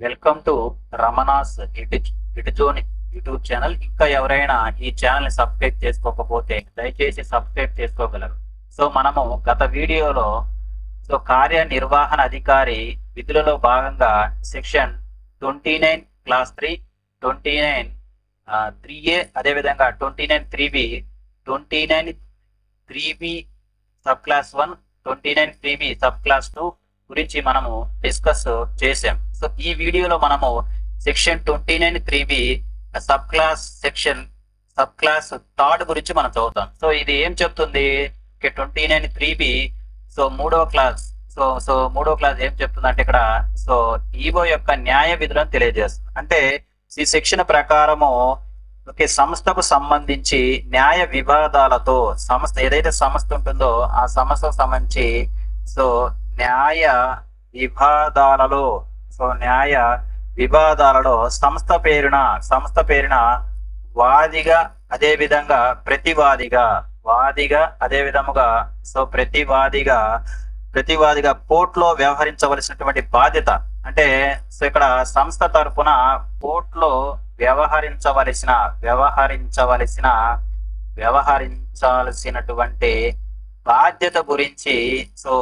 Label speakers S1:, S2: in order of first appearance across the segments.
S1: Welcome to Ramana's ఇటుజోని YouTube channel. ఇంకా ఎవరైనా ఈ ఛానల్ని సబ్స్క్రైబ్ చేసుకోకపోతే దయచేసి సబ్స్క్రైబ్ చేసుకోగలరు. సో మనము గత వీడియోలో సో కార్యనిర్వహణ అధికారి విధులలో భాగంగా section twenty nine class three twenty nine three A అదేవిధంగా twenty nine three B twenty nine three B sub class one twenty nine three B sub class two గురించి మనము డిస్కస్ చేసాం సో ఈ వీడియోలో మనము section twenty nine three B sub class section sub class third గురించి మనం చదువుతాం. So ఇది ఏం చెప్తుంది? Twenty nine three B so మూడో క్లాస్. సో సో మూడో క్లాస్ ఏం చెప్తుంది అంటే ఇక్కడ సో ఈవో యొక్క న్యాయ విధులను తెలియజేస్తుంది. అంటే ఈ శిక్షణ ప్రకారము ఓకే సంస్థకు సంబంధించి న్యాయ వివాదాలతో సంస్థ ఏదైతే సంస్థ ఉంటుందో ఆ సంస్థకు సంబంధించి సో న్యాయ వివాదాలలో సో న్యాయ వివాదాలలో సంస్థ పేరున సంస్థ పేరున వాదిగా అదే విధంగా ప్రతివాదిగా వాదిగా అదే విధముగా సో ప్రతివాదిగా ప్రతివాదిగా కోర్టులో వ్యవహరించవలసినటువంటి బాధ్యత. అంటే సో ఇక్కడ సంస్థ తరపున కోర్టులో వ్యవహరించవలసిన వ్యవహరించవలసిన వ్యవహరించాల్సినటువంటి బాధ్యత గురించి సో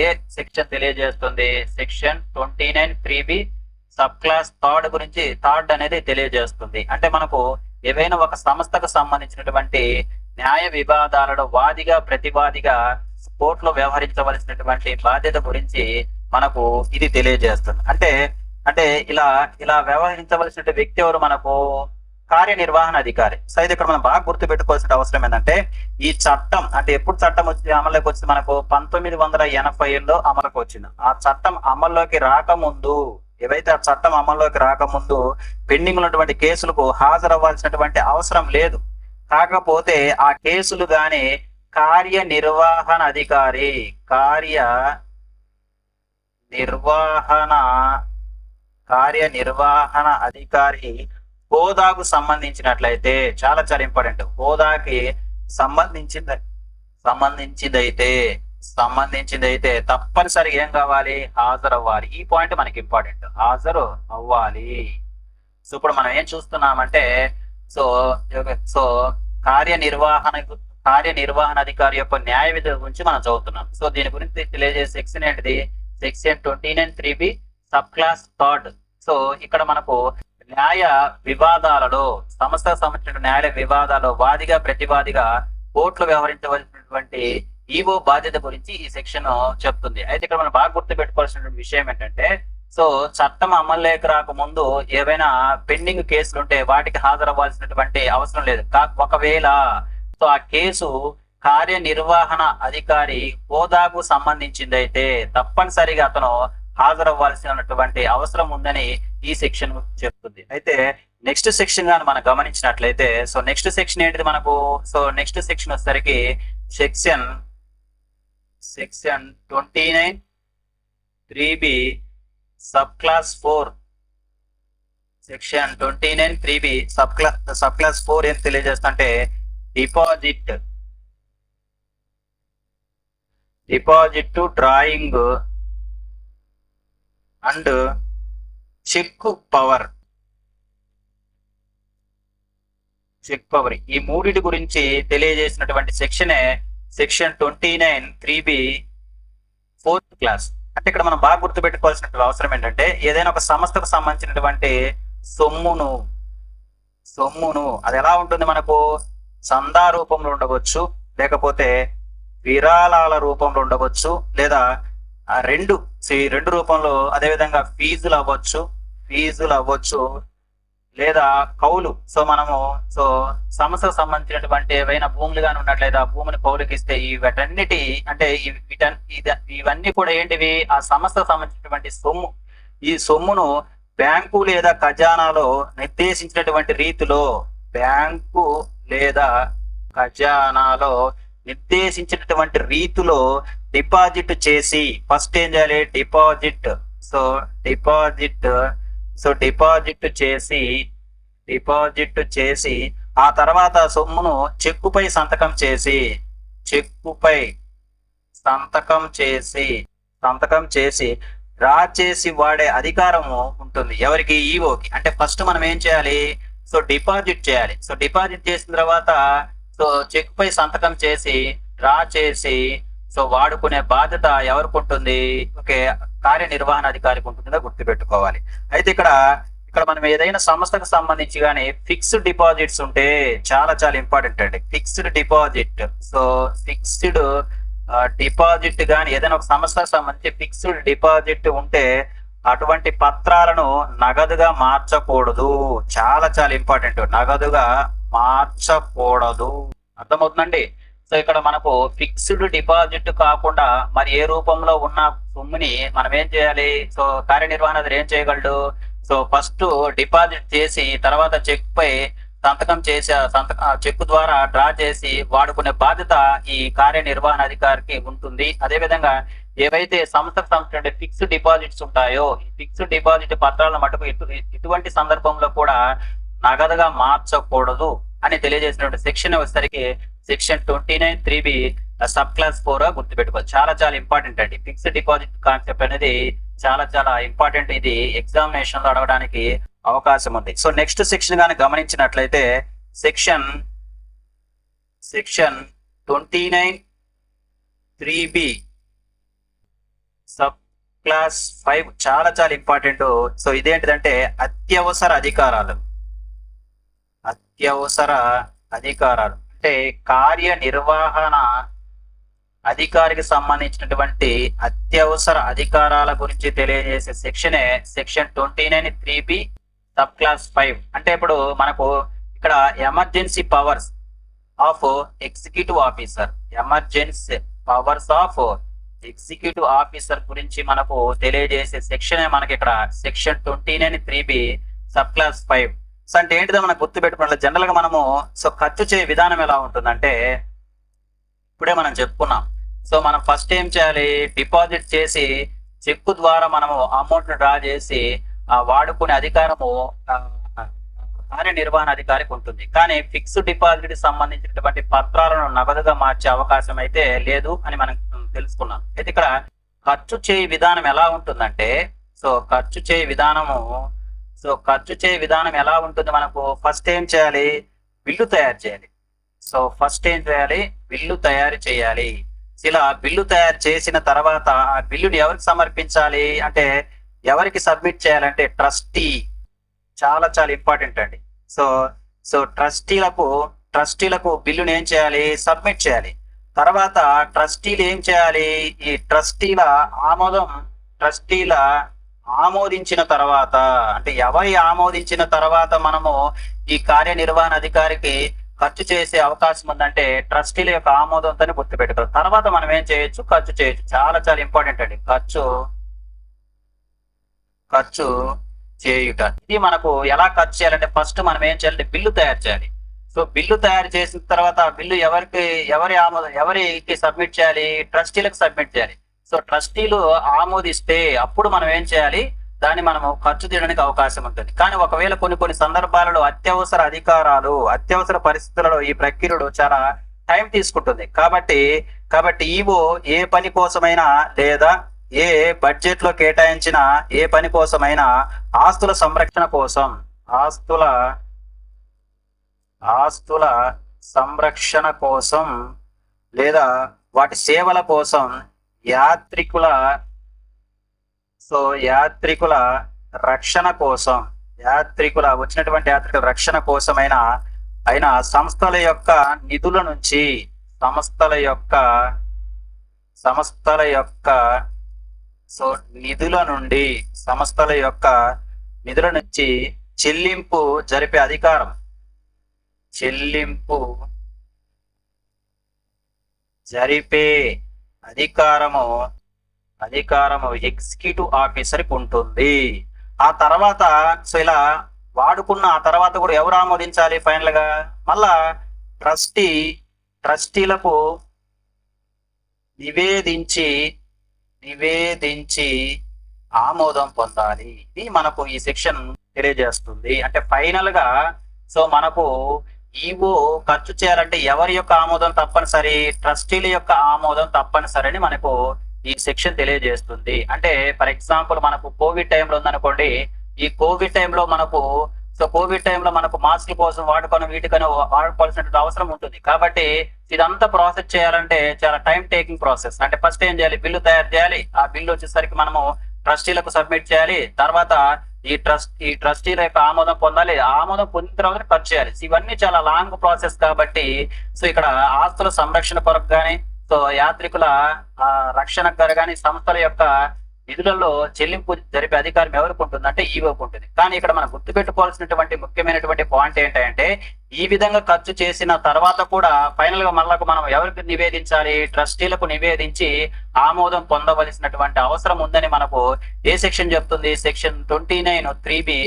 S1: ఏ సెక్షన్ తెలియజేస్తుంది? Section twenty nine three B sub class third గురించి థర్డ్ అనేది తెలియజేస్తుంది. అంటే మనకు ఏవైనా ఒక సంస్థకు సంబంధించినటువంటి న్యాయ వివాదాలలో వాదిగా ప్రతివాదిగా కోర్టులో వ్యవహరించవలసినటువంటి బాధ్యత గురించి మనకు ఇది తెలియజేస్తుంది. అంటే అంటే ఇలా ఇలా వ్యవహరించవలసిన వ్యక్తి ఎవరు మనకు? కార్యనిర్వహణ అధికారి. సో ఇక్కడ మనం బాగా గుర్తు పెట్టుకోవాల్సిన అవసరం ఏంటంటే ఈ చట్టం అంటే ఎప్పుడు చట్టం వచ్చి అమల్లోకి వచ్చింది? మనకు పంతొమ్మిది వందల ఎనభై ఏడులో అమలుకి వచ్చింది. ఆ చట్టం అమల్లోకి రాకముందు ఏవైతే ఆ చట్టం అమల్లోకి రాకముందు పెండింగ్ ఉన్నటువంటి కేసులకు హాజరవ్వాల్సినటువంటి అవసరం లేదు. కాకపోతే ఆ కేసులు గాని కార్యనిర్వహణ అధికారి కార్య నిర్వహణ కార్యనిర్వహణ అధికారి హోదాకు సంబంధించినట్లయితే చాలా చాలా ఇంపార్టెంట్. హోదాకి సంబంధించింది సంబంధించిందైతే సంబంధించిందైతే తప్పనిసరిగా ఏం కావాలి? హాజరు అవ్వాలి ఈ పాయింట్ మనకి ఇంపార్టెంట్. హాజరు అవ్వాలి. సో ఇప్పుడు మనం ఏం చూస్తున్నామంటే సో సో కార్యనిర్వహణ కార్యనిర్వహణ అధికారి యొక్క న్యాయ విధి గురించి మనం చదువుతున్నాం. సో దీని గురించి తెలియజేసే సెక్షన్ ఏంటిది? Section twenty nine three B sub class third. So ఇక్కడ మనకు న్యాయ వివాదాలలో సంస్థకు సంబంధించిన న్యాయ వివాదాలు వాదిగా ప్రతివాదిగా కోర్టులు వ్యవహరించవలసినటువంటి ఈవో బాధ్యత గురించి ఈ సెక్షన్ చెప్తుంది. అయితే ఇక్కడ మనం బాగా గుర్తు పెట్టుకోవాల్సిన విషయం ఏంటంటే సో చట్టం అమల్లోకి రాకముందు ఏవైనా పెండింగ్ కేసులు ఉంటే వాటికి హాజరవ్వాల్సినటువంటి అవసరం లేదు. ఒకవేళ సో ఆ కేసు కార్యనిర్వహణ అధికారి హోదాకు సంబంధించింది అయితే తప్పనిసరిగా అతను హాజరవ్వాల్సినటువంటి అవసరం ఉందని ఈ సెక్షన్ చెప్తుంది. అయితే నెక్స్ట్ సెక్షన్ కానీ మనం గమనించినట్లయితే సో నెక్స్ట్ సెక్షన్ ఏంటిది మనకు? సో నెక్స్ట్ సెక్షన్ వచ్చేసరికి section section twenty nine three B sub class four section twenty nine three B sub class sub class four ఏం తెలియజేస్తుంటే deposit deposit drawing and cheque power. Cheque power. ఈ మూడిటి గురించి తెలియజేసినటువంటి సెక్షనే section twenty nine three B fourth class. అంటే ఇక్కడ మనం బాగా గుర్తుపెట్టుకోవాల్సిన అవసరం ఏంటంటే ఏదైనా ఒక సంస్థకు సంబంధించినటువంటి సొమ్మును సొమ్మును అది ఎలా ఉంటుంది మనకు? సందా రూపంలో ఉండవచ్చు లేకపోతే విరాళాల రూపంలో ఉండవచ్చు లేదా రెండు రెండు రూపంలో అదే విధంగా ఫీజులు అవ్వచ్చు ఫీజులు అవ్వచ్చు లేదా కౌలు. సో మనము సో సంస్థకు సంబంధించినటువంటి ఏవైనా భూములు కానీ ఉన్నట్లయితే ఆ భూమిని కౌలుకి ఇస్తే ఈ వీటన్నిటి అంటే ఇవన్నీ కూడా ఏంటివి? ఆ సంస్థకు సంబంధించినటువంటి సొమ్ము. ఈ సొమ్మును బ్యాంకు లేదా ఖజానాలో నిర్దేశించినటువంటి రీతిలో బ్యాంకు లేదా ఖజానాలో నిర్దేశించినటువంటి రీతిలో డిపాజిట్ చేసి ఫస్ట్ ఏం చేయాలి? Deposit. So deposit so deposit చేసి డిపాజిట్ చేసి ఆ తర్వాత సొమ్మును చెక్కుపై సంతకం చేసి చెక్కుపై సంతకం చేసి సంతకం చేసి డ్రా చేసి వాడే అధికారము ఉంటుంది. ఎవరికి? ఈఓకి అంటే ఫస్ట్ మనం ఏం చేయాలి? సో డిపాజిట్ చేయాలి. సో డిపాజిట్ చేసిన తర్వాత సో చెక్ పై సంతకం చేసి డ్రా చేసి సో వాడుకునే బాధ్యత ఎవరికి ఉంటుంది? ఓకే కార్యనిర్వహణ అధికారికి ఉంటుందో గుర్తుపెట్టుకోవాలి. అయితే ఇక్కడ ఇక్కడ మనం ఏదైనా సంస్థకు సంబంధించి కానీ ఫిక్స్డ్ డిపాజిట్స్ ఉంటే చాలా చాలా ఇంపార్టెంట్ అండి. Fixed deposit. So fixed deposit కానీ ఏదైనా ఒక సంస్థకు సంబంధించి ఫిక్స్డ్ డిపాజిట్ ఉంటే అటువంటి పత్రాలను నగదుగా మార్చకూడదు. చాలా చాలా ఇంపార్టెంట్. నగదుగా మార్చకూడదు. అర్థమవుతుందండి? సో ఇక్కడ మనకు ఫిక్స్డ్ డిపాజిట్ కాకుండా మరి ఏ రూపంలో ఉన్న సొమ్ముని మనం ఏం చేయాలి? సో కార్యనిర్వహణ ఏం చేయగలడు? సో ఫస్ట్ డిపాజిట్ చేసి తర్వాత చెక్ పై సంతకం చేసి సంతకం చెక్ ద్వారా డ్రా చేసి వాడుకునే బాధ్యత ఈ కార్యనిర్వహణ అధికారికి ఉంటుంది. అదే విధంగా ఏవైతే సంస్థకు సంబంధించిన ఫిక్స్డ్ డిపాజిట్స్ ఉంటాయో ఈ ఫిక్స్డ్ డిపాజిట్ పత్రాల మటుకు ఇటువంటి సందర్భంలో కూడా నగదుగా మార్చకూడదు అని తెలియజేసినటువంటి సెక్షన్ వచ్చేసరికి section twenty nine three B sub class four గుర్తుపెట్టుకోవాలి. చాలా చాలా ఇంపార్టెంట్ అండి. ఫిక్స్డ్ డిపాజిట్ కాన్సెప్ట్ అనేది చాలా చాలా ఇంపార్టెంట్. ఇది ఎగ్జామినేషన్లో అడగడానికి అవకాశం ఉంది. సో నెక్స్ట్ సెక్షన్ కానీ గమనించినట్లయితే section section twenty nine three B sub class five చాలా చాలా ఇంపార్టెంట్. సో ఇదేంటిదంటే అత్యవసర అధికారాలు. అత్యవసర అధికారాలు. అంటే కార్యనిర్వహణ అధికారికి సంబంధించినటువంటి అత్యవసర అధికారాల గురించి తెలియజేసే సెక్షనే section twenty nine three B sub class five. అంటే ఇప్పుడు మనకు ఇక్కడ emergency powers of executive officer. Emergency powers of executive officer గురించి మనకు తెలియజేసే సెక్షనే మనకి ఇక్కడ section twenty nine three B sub class five. So అంటే ఏంటిదో మనం గుర్తు పెట్టుకోవాలి. జనరల్గా మనము సో ఖర్చు చేయ విధానం ఎలా ఉంటుందంటే ఇప్పుడే మనం చెప్పుకున్నాం. సో మనం ఫస్ట్ ఏం చేయాలి? డిపాజిట్ చేసి చెక్కు ద్వారా మనము అమౌంట్ డ్రా చేసి వాడుకునే అధికారము కార్యనిర్వహణ అధికారికి ఉంటుంది. కానీ ఫిక్స్డ్ డిపాజిట్కి సంబంధించినటువంటి పత్రాలను నగదుగా మార్చే అవకాశం అయితే లేదు అని మనం తెలుసుకున్నాం. అయితే ఇక్కడ ఖర్చు చేయ విధానం ఎలా ఉంటుందంటే సో ఖర్చు చేయ విధానము సో ఖర్చు చేయ విధానం ఎలా ఉంటుంది? మనకు ఫస్ట్ ఏం చేయాలి? బిల్లు తయారు చేయాలి. సో ఫస్ట్ ఏం చేయాలి? బిల్లు తయారు చేయాలి. ఇలా బిల్లు తయారు చేసిన తర్వాత ఆ బిల్లుని ఎవరికి సమర్పించాలి? అంటే ఎవరికి సబ్మిట్ చేయాలంటే ట్రస్టీ. చాలా చాలా ఇంపార్టెంట్ అండి. సో సో ట్రస్టీలకు ట్రస్టీలకు బిల్లుని ఏం చేయాలి? సబ్మిట్ చేయాలి. తర్వాత ట్రస్టీలు ఏం చేయాలి? ఈ ట్రస్టీల ఆమోదం ట్రస్టీల ఆమోదించిన తర్వాత అంటే ఎవరి ఆమోదించిన తర్వాత మనము ఈ కార్యనిర్వహణ అధికారికి ఖర్చు చేసే అవకాశం ఉందంటే ట్రస్టీల యొక్క ఆమోదంతోనే గుర్తుపెట్టుకోవాలి తర్వాత మనం ఏం చేయొచ్చు? ఖర్చు చేయొచ్చు. చాలా చాలా ఇంపార్టెంట్ అండి. ఖర్చు ఖర్చు చేయుట. ఇది మనకు ఎలా ఖర్చు చేయాలంటే ఫస్ట్ మనం ఏం చేయాలంటే బిల్లు తయారు చేయాలి. సో బిల్లు తయారు చేసిన తర్వాత ఆ బిల్లు ఎవరికి ఎవరి ఆమోదం ఎవరికి సబ్మిట్ చేయాలి? ట్రస్టీలకు సబ్మిట్ చేయాలి. సో ట్రస్టీలు ఆమోదిస్తే అప్పుడు మనం ఏం చేయాలి? దాన్ని మనము ఖర్చు తీయడానికి అవకాశం ఉంటుంది. కానీ ఒకవేళ కొన్ని కొన్ని సందర్భాలలో అత్యవసర అధికారాలు అత్యవసర పరిస్థితులలో ఈ ప్రక్రియలో చాలా టైం తీసుకుంటుంది. కాబట్టి కాబట్టి ఈవో ఏ పని కోసమైనా లేదా ఏ బడ్జెట్లో కేటాయించిన ఏ పని కోసమైనా ఆస్తుల సంరక్షణ కోసం ఆస్తుల ఆస్తుల సంరక్షణ కోసం లేదా వాటి సేవల కోసం యాత్రికుల సో యాత్రికుల రక్షణ కోసం యాత్రికుల వచ్చినటువంటి యాత్రికుల రక్షణ కోసమైన అయిన సంస్థల యొక్క నిధుల నుంచి సంస్థల యొక్క సంస్థల యొక్క సో నిధుల నుండి సంస్థల యొక్క నిధుల నుంచి చెల్లింపు జరిపే అధికారం. చెల్లింపు జరిపే అధికారము అధికారము ఎగ్జిక్యూటివ్ ఆఫీసర్కి ఉంటుంది. ఆ తర్వాత సో ఇలా వాడుకున్న ఆ తర్వాత కూడా ఎవరు ఆమోదించాలి ఫైనల్గా? మళ్ళా ట్రస్టీ ట్రస్టీలకు నివేదించి నివేదించి ఆమోదం పొందాలి. ఇది మనకు ఈ సెక్షన్ తెలియజేస్తుంది. అంటే ఫైనల్గా సో మనకు ఈవో ఖర్చు చేయాలంటే ఎవరి యొక్క ఆమోదం తప్పనిసరి ట్రస్టీల యొక్క ఆమోదం తప్పనిసరి అని మనకు ఈ సెక్షన్ తెలియజేస్తుంది. అంటే ఫర్ ఎగ్జాంపుల్ మనకు కోవిడ్ టైంలో ఉందనుకోండి ఈ కోవిడ్ టైంలో మనకు సో కోవిడ్ టైంలో మనకు మాస్క్ కోసం వాడుకొని వీటికని వాడుకోవాల్సిన అవసరం ఉంటుంది. కాబట్టి ఇదంతా ప్రాసెస్ చేయాలంటే చాలా టైం టేకింగ్ ప్రాసెస్. అంటే ఫస్ట్ ఏం చేయాలి? బిల్లు తయారు చేయాలి. ఆ బిల్లు వచ్చేసరికి మనము ట్రస్టీలకు సబ్మిట్ చేయాలి. తర్వాత ఈ ట్రస్ట్ ఈ ట్రస్టీల యొక్క ఆమోదం పొందాలి. ఆమోదం పొందిన తర్వాత ఖర్చు చేయాలి. సో ఇవన్నీ చాలా లాంగ్ ప్రాసెస్ కాబట్టి సో ఇక్కడ ఆస్తుల సంరక్షణ కొరకు కానీ సో యాత్రికుల ఆ, రక్షణ కానీ సంస్థల యొక్క నిధులలో చెల్లింపు జరిపే అధికారం ఎవరికి ఉంటుంది? అంటే ఈవోకి ఉంటుంది. కానీ ఇక్కడ మనం గుర్తుపెట్టుకోవాల్సినటువంటి ముఖ్యమైనటువంటి పాయింట్ ఏంటంటే ఈ విధంగా ఖర్చు చేసిన తర్వాత కూడా ఫైనల్గా మళ్ళా మనం ఎవరికి నివేదించాలి? ట్రస్టీలకు నివేదించి ఆమోదం పొందవలసినటువంటి అవసరం ఉందని మనకు ఏ సెక్షన్ చెప్తుంది? Section twenty nine three B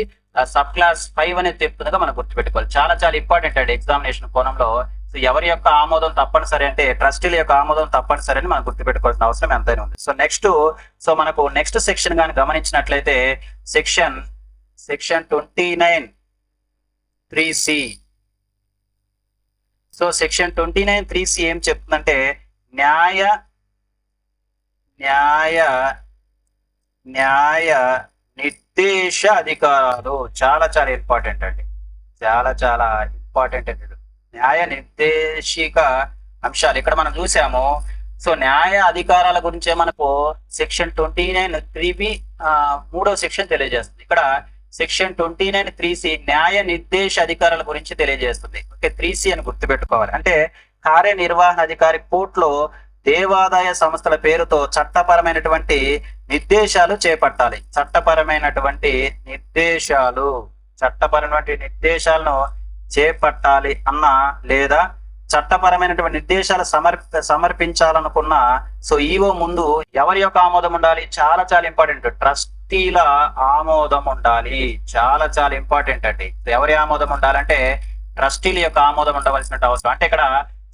S1: sub class five అనేది చెప్తుందిగా మనం గుర్తుపెట్టుకోవాలి. చాలా చాలా ఇంపార్టెంట్ అండి ఎగ్జామినేషన్ కోణంలో. సో ఎవరి యొక్క ఆమోదం తప్పనిసరి అంటే ట్రస్టీల యొక్క ఆమోదం తప్పనిసరి అని మనం గుర్తుపెట్టుకోవాల్సిన అవసరం ఎంతైనా ఉంది. సో నెక్స్ట్ సో మనకు నెక్స్ట్ సెక్షన్ కానీ గమనించినట్లయితే section section twenty nine three C so section twenty nine three C ఏం చెప్తుందంటే న్యాయ న్యాయ న్యాయ నిర్దేశ అధికారాలు చాలా చాలా ఇంపార్టెంట్ అండి. చాలా చాలా ఇంపార్టెంట్ అండి. న్యాయ నిర్దేశిక అంశాలు ఇక్కడ మనం చూసాము. సో న్యాయ అధికారాల గురించే మనకు section twenty nine three B మూడో సెక్షన్ తెలియజేస్తుంది. ఇక్కడ section twenty nine three C న్యాయ నిర్దేశ అధికారాల గురించి తెలియజేస్తుంది. ఓకే త్రీ సి అని గుర్తుపెట్టుకోవాలి. అంటే కార్యనిర్వహణ అధికారి కోర్టులో దేవాదాయ సంస్థల పేరుతో చట్టపరమైనటువంటి నిర్దేశాలు చేపట్టాలి. చట్టపరమైనటువంటి నిర్దేశాలు చట్టపరమైనటువంటి నిర్దేశాలను చేపట్టాలి అన్న లేదా చట్టపరమైనటువంటి నిర్దేశాలు సమర్ సమర్పించాలనుకున్న సో ఈవో ముందు ఎవరి యొక్క ఆమోదం ఉండాలి? చాలా చాలా ఇంపార్టెంట్. ట్రస్ట్ వ్యక్తిల ఆమోదం ఉండాలి చాలా చాలా ఇంపార్టెంట్ అండి. సో ఎవరి ఆమోదం ఉండాలంటే ట్రస్టీల యొక్క ఆమోదం ఉండవలసిన అవసరం. అంటే ఇక్కడ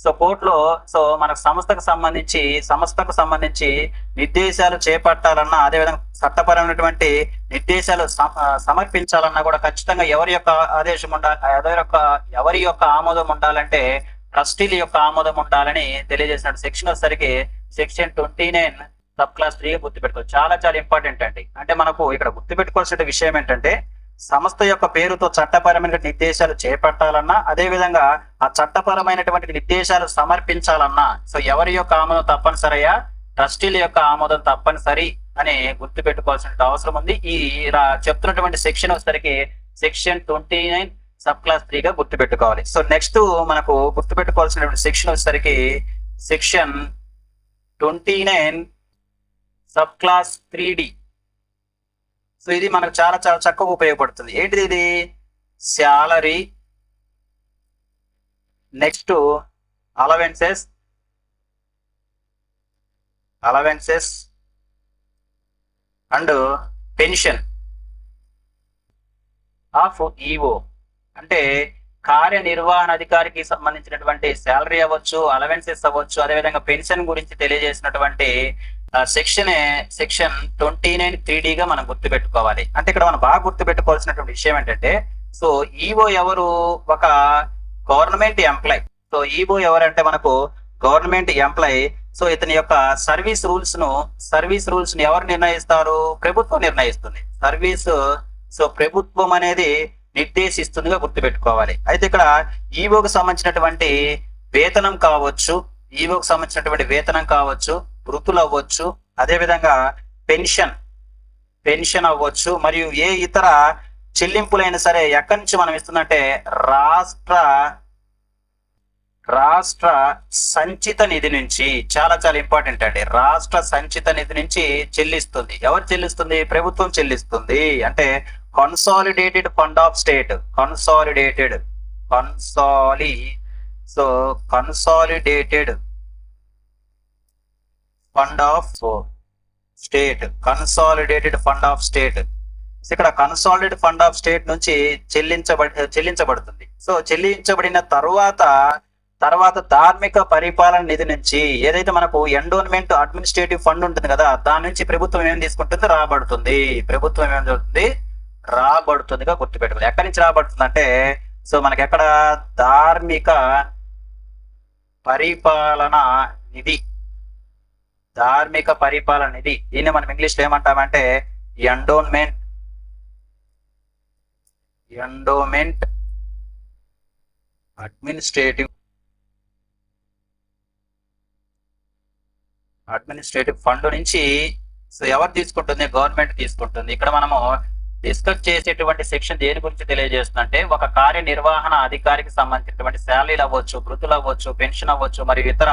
S1: సో కోర్టులో సో మన సంస్థకు సంబంధించి సంస్థకు సంబంధించి నిర్దేశాలు చేపట్టాలన్నా అదేవిధంగా చట్టపరమైనటువంటి నిర్దేశాలు సమర్పించాలన్నా కూడా ఖచ్చితంగా ఎవరి యొక్క ఆదేశం ఉండాలి ఎవరి యొక్క ఎవరి యొక్క ఆమోదం ఉండాలంటే ట్రస్టీల యొక్క ఆమోదం ఉండాలని తెలియజేసిన సెక్షన్ వచ్చేసరికి section twenty nine sub class three గుర్తుపెట్టుకోవాలి చాలా చాలా ఇంపార్టెంట్ అండి. అంటే మనకు ఇక్కడ గుర్తుపెట్టుకోవాల్సిన విషయం ఏంటంటే సంస్థ యొక్క పేరుతో చట్టపరమైన నిర్దేశాలు చేపట్టాలన్నా అదే విధంగా ఆ చట్టపరమైనటువంటి నిర్దేశాలు సమర్పించాలన్నా సో ఎవరి యొక్క ఆమోదం తప్పనిసరియా ట్రస్టీల యొక్క ఆమోదం తప్పనిసరి అని గుర్తు పెట్టుకోవాల్సిన అవసరం ఉంది. ఈ చెప్తున్నటువంటి సెక్షన్ వచ్చేసరికి section twenty nine sub class త్రీగా గుర్తు పెట్టుకోవాలి. సో నెక్స్ట్ మనకు గుర్తు పెట్టుకోవాల్సినటువంటి సెక్షన్ వచ్చేసరికి section twenty nine sub class three D. So ఇది మనకు చాలా చాలా చక్కగా ఉపయోగపడుతుంది. ఏంటిది ఇది? Salary. Next allowances. Allowances. And pension. Of EO. అంటే కార్యనిర్వహణ అధికారికి సంబంధించినటువంటి శాలరీ అవ్వచ్చు అలవెన్సెస్ అవ్వచ్చు అదేవిధంగా పెన్షన్ గురించి తెలియజేసినటువంటి section section twenty nine three గా మనం గుర్తు పెట్టుకోవాలి అంటే ఇక్కడ మనం బాగా గుర్తు పెట్టుకోవాల్సినటువంటి విషయం ఏంటంటే సో ఈఓ ఎవరు? ఒక గవర్నమెంట్ ఎంప్లాయ్. సో ఈఓ ఎవరంటే మనకు గవర్నమెంట్ ఎంప్లాయ్. సో ఇతని యొక్క సర్వీస్ రూల్స్ను సర్వీస్ రూల్స్ని ఎవరు నిర్ణయిస్తారు? ప్రభుత్వం నిర్ణయిస్తుంది. సర్వీస్ సో ప్రభుత్వం అనేది నిర్దేశిస్తుందిగా గుర్తుపెట్టుకోవాలి. అయితే ఇక్కడ ఈవోకి సంబంధించినటువంటి వేతనం కావచ్చు ఈవోకి సంబంధించినటువంటి వేతనం కావచ్చు వృత్తులు అవ్వచ్చు అదేవిధంగా పెన్షన్ పెన్షన్ అవ్వచ్చు. మరియు ఏ ఇతర చెల్లింపులైనా సరే ఎక్కడి నుంచి మనం ఇస్తుందంటే రాష్ట్ర రాష్ట్ర సంచిత నిధి నుంచి చాలా చాలా ఇంపార్టెంట్ అండి. రాష్ట్ర సంచిత నిధి నుంచి చెల్లిస్తుంది. ఎవరు చెల్లిస్తుంది? ప్రభుత్వం చెల్లిస్తుంది. అంటే consolidated fund of state consolidated కన్సాలి so consolidated fund of state consolidated fund of state ఇక్కడ కన్సాలిడేటెడ్ ఫండ్ ఆఫ్ స్టేట్ నుంచి చెల్లించబడి చెల్లించబడుతుంది. సో చెల్లించబడిన తర్వాత తర్వాత ధార్మిక పరిపాలన నిధి నుంచి ఏదైతే మనకు ఎండోన్మెంట్ అడ్మినిస్ట్రేటివ్ ఫండ్ ఉంటుంది కదా దాని నుంచి ప్రభుత్వం ఏం తీసుకుంటుంది? రాబడుతుంది. ప్రభుత్వం ఏం జరుగుతుంది రాబడుతుందిగా గుర్తుపెట్టుకోవాలి. ఎక్కడి నుంచి రాబడుతుంది అంటే సో మనకి ఎక్కడ ధార్మిక పరిపాలన నిధి ధార్మిక పరిపాలన ఇది. దీన్ని మనం ఇంగ్లీష్లో ఏమంటామంటే endowment endowment administrative administrative fund నుంచి సో ఎవరు తీసుకుంటుంది? గవర్నమెంట్ తీసుకుంటుంది. ఇక్కడ మనము డిస్కస్ చేసేటువంటి సెక్షన్ దేని గురించి తెలియజేస్తుందంటే ఒక కార్యనిర్వహణ అధికారికి సంబంధించినటువంటి శాలరీలు అవ్వచ్చు వృత్తులు అవ్వచ్చు పెన్షన్ అవ్వచ్చు మరియు ఇతర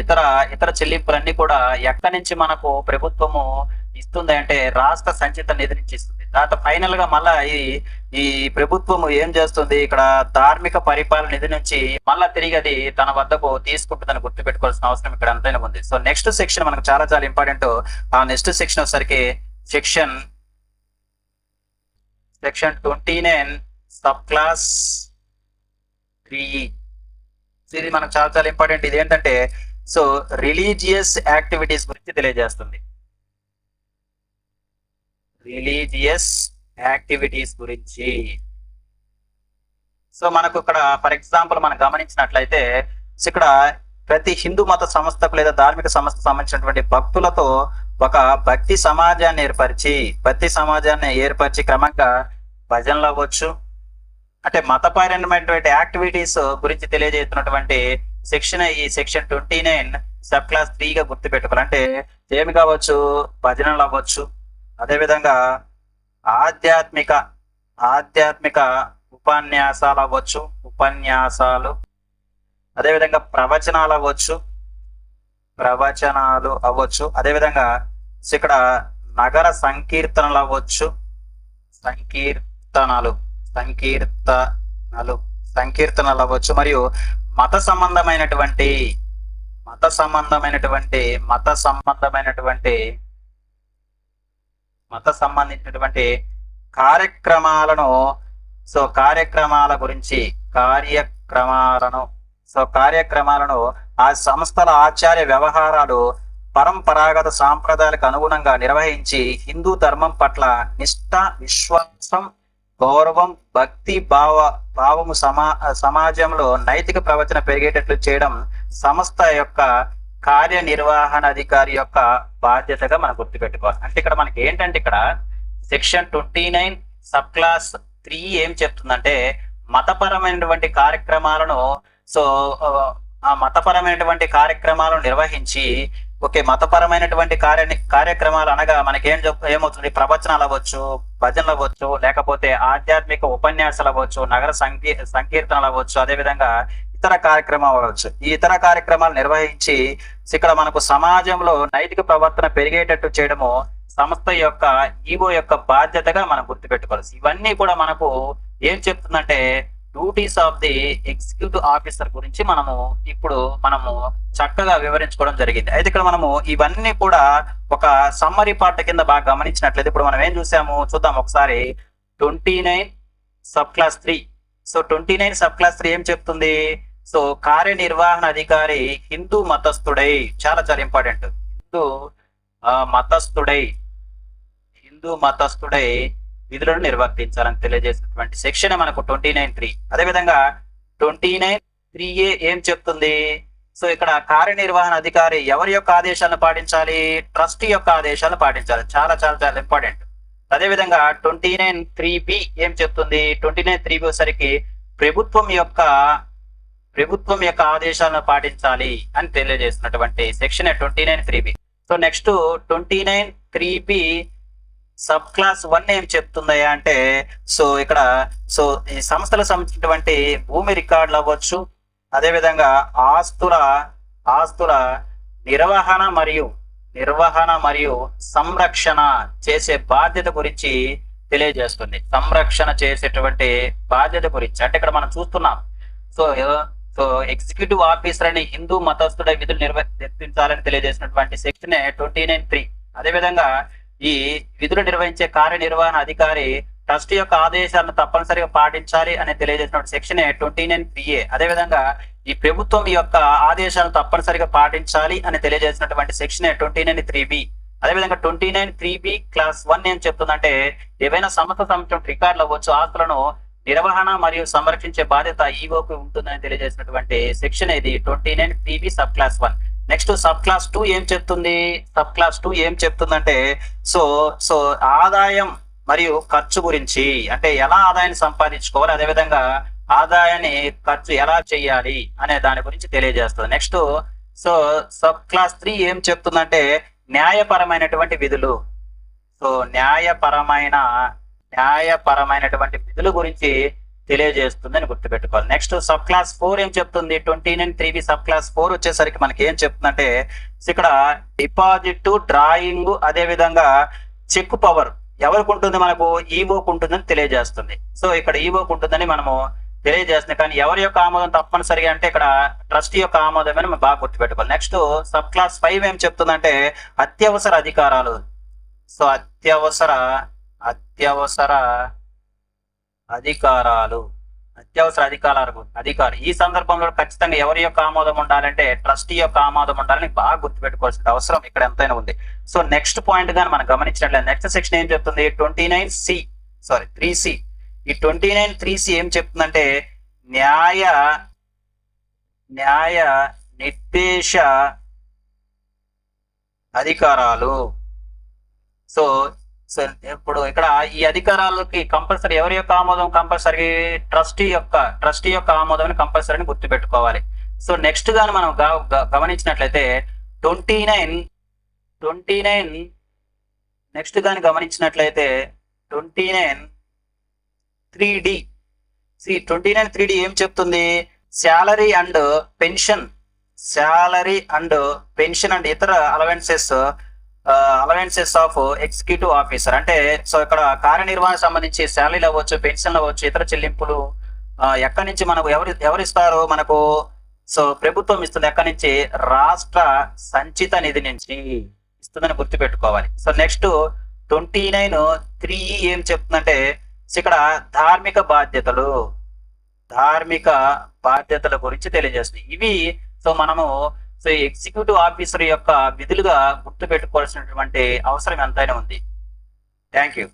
S1: ఇతర ఇతర చెల్లింపులన్నీ కూడా ఎక్కడి నుంచి మనకు ప్రభుత్వము ఇస్తుంది అంటే రాష్ట్ర సంచిత నిధి నుంచి ఇస్తుంది. తర్వాత ఫైనల్గా మళ్ళా ఈ ఈ ప్రభుత్వము ఏం చేస్తుంది? ఇక్కడ ధార్మిక పరిపాలన నిధి నుంచి మళ్ళా తిరిగి అది తన వద్దకు తీసుకుంటుందని గుర్తుపెట్టుకోవాల్సిన అవసరం ఇక్కడ అంతైన ఉంది. సో నెక్స్ట్ సెక్షన్ మనకు చాలా చాలా ఇంపార్టెంట్. ఆ నెక్స్ట్ సెక్షన్ వచ్చేసరికి section section twenty nine sub class three. ఇది మనకు చాలా చాలా ఇంపార్టెంట్ ఇది ఏంటంటే సో రిలీజియస్ యాక్టివిటీస్ గురించి తెలియజేస్తుంది. రిలీజియస్ యాక్టివిటీస్ గురించి. సో మనకు ఇక్కడ ఫర్ ఎగ్జాంపుల్ మనం గమనించినట్లయితే సో ఇక్కడ ప్రతి హిందూ మత సంస్థకు లేదా ధార్మిక సంస్థకు సంబంధించినటువంటి భక్తులతో ఒక భక్తి సమాజాన్ని ఏర్పరిచి భక్తి సమాజాన్ని ఏర్పరిచి క్రమంగా భజనలు అవ్వచ్చు అంటే మతపరమైనటువంటి యాక్టివిటీస్ గురించి తెలియజేస్తున్నటువంటి సెక్షన్ ఈ section twenty nine sub class త్రీగా గుర్తు అంటే ఏమి కావచ్చు? భజనలు అవ్వచ్చు. అదేవిధంగా ఆధ్యాత్మిక ఆధ్యాత్మిక ఉపన్యాసాలు అవ్వచ్చు. ఉపన్యాసాలు. అదేవిధంగా ప్రవచనాలు అవ్వచ్చు. ప్రవచనాలు అవ్వచ్చు. అదేవిధంగా ఇక్కడ నగర సంకీర్తనలు అవ్వచ్చు. సంకీర్తనలు. సంకీర్తనలు సంకీర్తనలు అవ్వచ్చు. మరియు మత సంబంధమైనటువంటి మత సంబంధమైనటువంటి మత సంబంధమైనటువంటి మత సంబంధించినటువంటి కార్యక్రమాలను సో కార్యక్రమాల గురించి కార్యక్రమాలను సో కార్యక్రమాలను ఆ సంస్థల ఆచార్య వ్యవహారాలు పరంపరాగత సాంప్రదాయాలకు అనుగుణంగా నిర్వహించి హిందూ ధర్మం పట్ల నిష్ఠ విశ్వాసం గౌరవం భక్తి భావ భావము సమా సమాజంలో నైతిక ప్రవచన పెరిగేటట్లు చేయడం సంస్థ యొక్క కార్యనిర్వహణ అధికారి యొక్క బాధ్యతగా మనం గుర్తుపెట్టుకోవాలి. అంటే ఇక్కడ మనకి ఏంటంటే ఇక్కడ section twenty nine sub class three ఏం చెప్తుందంటే మతపరమైనటువంటి కార్యక్రమాలను సో ఆ, ఆ మతపరమైనటువంటి కార్యక్రమాలను నిర్వహించి ఓకే మతపరమైనటువంటి కార్య కార్యక్రమాలు అనగా మనకేం చెప్- ఏమవుతుంది? ప్రవచనాలు అవ్వచ్చు భజనలు అవ్వచ్చు లేకపోతే ఆధ్యాత్మిక ఉపన్యాసాలు అవ్వచ్చు నగర సంకీ సంకీర్తనలు అవ్వచ్చు అదేవిధంగా ఇతర కార్యక్రమాలు అవ్వచ్చు. ఈ ఇతర కార్యక్రమాలు నిర్వహించి ఇక్కడ మనకు సమాజంలో నైతిక ప్రవర్తన పెరిగేటట్టు చేయడము సంస్థ యొక్క ఈగో యొక్క బాధ్యతగా మనం గుర్తుపెట్టుకోవాలి. ఇవన్నీ కూడా మనకు ఏం చెప్తుందంటే duties of the executive officer గురించి మనము ఇప్పుడు మనము చక్కగా వివరించుకోవడం జరిగింది. అయితే ఇక్కడ మనము ఇవన్నీ కూడా ఒక సమ్మరీ పార్ట్ కింద బాగా గమనించినట్లయితే ఇప్పుడు మనం ఏం చూసాము? చూద్దాం ఒకసారి. Twenty nine sub class three so twenty nine sub class three ఏం చెప్తుంది? సో కార్యనిర్వహణ అధికారి హిందూ మతస్థుడై. చాలా చాలా ఇంపార్టెంట్. హిందూ ఆ, మతస్థుడై. హిందూ మతస్థుడై విధులను నిర్వర్తించాలని తెలియజేసినటువంటి సెక్షన్ మనకు ట్వంటీ నైన్ త్రీ అదేవిధంగా ట్వంటీ నైన్ త్రీ ఏ ఏం చెప్తుంది? సో ఇక్కడ కార్యనిర్వహణ అధికారి ఎవరి యొక్క ఆదేశాలను పాటించాలి? ట్రస్ట్ యొక్క ఆదేశాలను పాటించాలి. చాలా చాలా చాలా ఇంపార్టెంట్. అదేవిధంగా ట్వంటీ నైన్ త్రీ బి ఏం చెప్తుంది? ట్వంటీ నైన్ త్రీ బి వచ్చరికి ప్రభుత్వం యొక్క ప్రభుత్వం యొక్క ఆదేశాలను పాటించాలి అని తెలియజేస్తున్నటువంటి section twenty nine three B. So next twenty nine three B sub class one ఏం చెప్తుందయ్యా అంటే సో ఇక్కడ సో ఈ సంస్థలకు సంబంధించినటువంటి భూమి రికార్డులు అవ్వచ్చు అదేవిధంగా ఆస్తుల ఆస్తుల నిర్వహణ మరియు నిర్వహణ మరియు సంరక్షణ చేసే బాధ్యత గురించి తెలియజేస్తుంది. సంరక్షణ చేసేటువంటి బాధ్యత గురించి. అంటే ఇక్కడ మనం చూస్తున్నాం. సో సో ఎగ్జిక్యూటివ్ ఆఫీసర్ అని హిందూ మతస్థుడ విధులు నిర్వర్తించాలని తెలియజేసినటువంటి సెక్షన్ ట్వంటీ నైన్ త్రీ. అదేవిధంగా ఈ విధులు నిర్వహించే కార్యనిర్వహణ అధికారి ట్రస్ట్ యొక్క ఆదేశాలను తప్పనిసరిగా పాటించాలి అని తెలియజేసిన సెక్షన్ ట్వంటీ నైన్ పిఏ అదేవిధంగా ఈ ప్రభుత్వం యొక్క ఆదేశాలను తప్పనిసరిగా పాటించాలి అని తెలియజేసినటువంటి section twenty nine three B. అదేవిధంగా twenty nine three B class one ఏం చెప్తుందంటే ఏవైనా సంస్థ సంవత్సరం రికార్డులు అవ్వచ్చు ఆస్తులను నిర్వహణ మరియు సంరక్షించే బాధ్యత ఈఓకి ఉంటుందని తెలియజేసినటువంటి సెక్షన్ ఇది twenty nine three sub class one. Next sub class two ఏం చెప్తుంది? సబ్ క్లాస్ టూ ఏం చెప్తుందంటే సో సో ఆదాయం మరియు ఖర్చు గురించి అంటే ఎలా ఆదాయాన్ని సంపాదించుకోవాలి అదేవిధంగా ఆదాయాన్ని ఖర్చు ఎలా చేయాలి అనే దాని గురించి తెలియజేస్తుంది. Next so sub class three ఏం చెప్తుందంటే న్యాయపరమైనటువంటి విధులు. సో న్యాయపరమైన న్యాయపరమైనటువంటి విధుల గురించి తెలియజేస్తుందని గుర్తుపెట్టుకోవాలి. నెక్స్ట్ సబ్ క్లాస్ ఫోర్ ఏం చెప్తుంది? Twenty nine three B sub class four వచ్చేసరికి మనకి ఏం చెప్తుందంటే ఇక్కడ డిపాజిట్ డ్రాయింగ్ అదే విధంగా చెక్ పవర్ ఎవరికి ఉంటుంది మనకు ఈవోకు ఉంటుందని తెలియజేస్తుంది. సో ఇక్కడ ఈవోకు ఉంటుందని మనము తెలియజేస్తుంది. కానీ ఎవరి యొక్క ఆమోదం తప్పనిసరిగా అంటే ఇక్కడ ట్రస్ట్ యొక్క ఆమోదం అని మనం బాగా గుర్తుపెట్టుకోవాలి. నెక్స్ట్ సబ్ క్లాస్ ఫైవ్ ఏం చెప్తుందంటే అత్యవసర అధికారాలు. సో అత్యవసర అత్యవసర అధికారాలు. అత్యవసర అధికార అధికారు. ఈ సందర్భంలో ఖచ్చితంగా ఎవరి యొక్క ఆమోదం ఉండాలంటే ట్రస్టీ యొక్క ఆమోదం ఉండాలని బాగా గుర్తుపెట్టుకోవాల్సిన అవసరం ఇక్కడ ఎంతైనా ఉంది. సో నెక్స్ట్ పాయింట్ గాని మనం గమనించినట్లయితే నెక్స్ట్ సెక్షన్ ఏం చెప్తుంది? Twenty nine C sorry three C. ఈ ట్వంటీ నైన్ త్రీ సి ఏం చెప్తుందంటే న్యాయ న్యాయ నిర్దేశ అధికారాలు. సో సార్ ఇప్పుడు ఇక్కడ ఈ అధికారాలకి కంపల్సరీ ఎవరి యొక్క ఆమోదం కంపల్సరీ? ట్రస్టీ యొక్క ట్రస్టీ యొక్క ఆమోదం కంపల్సరీ గుర్తుపెట్టుకోవాలి. సో నెక్స్ట్ గాని మనం గమనించినట్లయితే twenty nine twenty nine next గాని గమనించినట్లయితే twenty nine three D. C twenty nine three D ఏం చెప్తుంది? Salary and pension salary and pension and ఇతర allowances allowances of executive officer అంటే సో ఇక్కడ కార్యనిర్వహణ సంబంధించి శాలరీలు అవ్వచ్చు పెన్షన్లు అవ్వచ్చు ఇతర చెల్లింపులు ఎక్కడి నుంచి మనకు ఎవరు ఎవరిస్తారు మనకు సో ప్రభుత్వం ఇస్తుంది ఎక్కడి నుంచి? రాష్ట్ర సంచిత నిధి నుంచి ఇస్తుందని గుర్తుపెట్టుకోవాలి. So next twenty nine three ఏం చెప్తుందంటే ఇక్కడ ధార్మిక బాధ్యతలు ధార్మిక బాధ్యతల గురించి తెలియజేస్తుంది. ఇవి సో మనము సో ఎగ్జిక్యూటివ్ ఆఫీసర్ యొక్క విధులుగా గుర్తుపెట్టుకోవాల్సినటువంటి అవసరం ఎంతైనా ఉంది. Thank you.